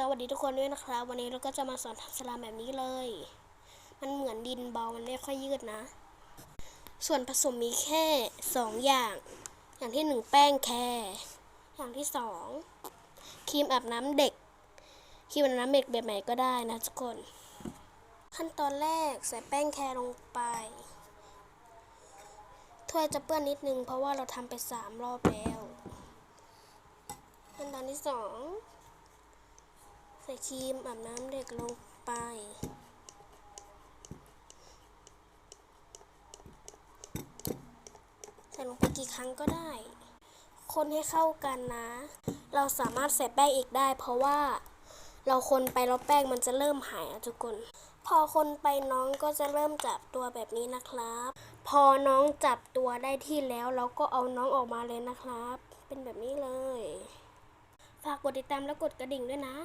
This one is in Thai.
สวัสดีทุกคนด้วยนะครับ วันนี้เราก็จะมาสอนทำสลามแบบนี้เลย มันเหมือนดินเบา มันไม่ค่อยยืดนะ ส่วนผสมมีแค่สองอย่าง อย่างที่หนึ่งแป้งแครอย่างที่สองครีมอาบน้ำเด็กครีมอาบน้ำเด็กแบบไหนก็ได้นะทุกคน ขั้นตอนแรกใส่แป้งแครลงไป ถ้วยจะเปื้อนนิดนึงเพราะว่าเราทำไปสามรอบแล้วขั้นตอนที่สอง ครีมอาบน้ำเด็กลงไป ใส่ลงไปกี่ครั้งก็ได้ คนให้เข้ากันนะ เราสามารถใส่แป้งอีกได้ เพราะว่าเราคนไปแล้วแป้งมันจะเริ่มหายอะทุกคน พอคนไปน้องก็จะเริ่มจับตัวแบบนี้นะครับ พอน้องจับตัวได้ที่แล้วเราก็เอาน้องออกมาเลยนะครับ เป็นแบบนี้เลย ฝากกดติดตามและกดกระดิ่งด้วยนะ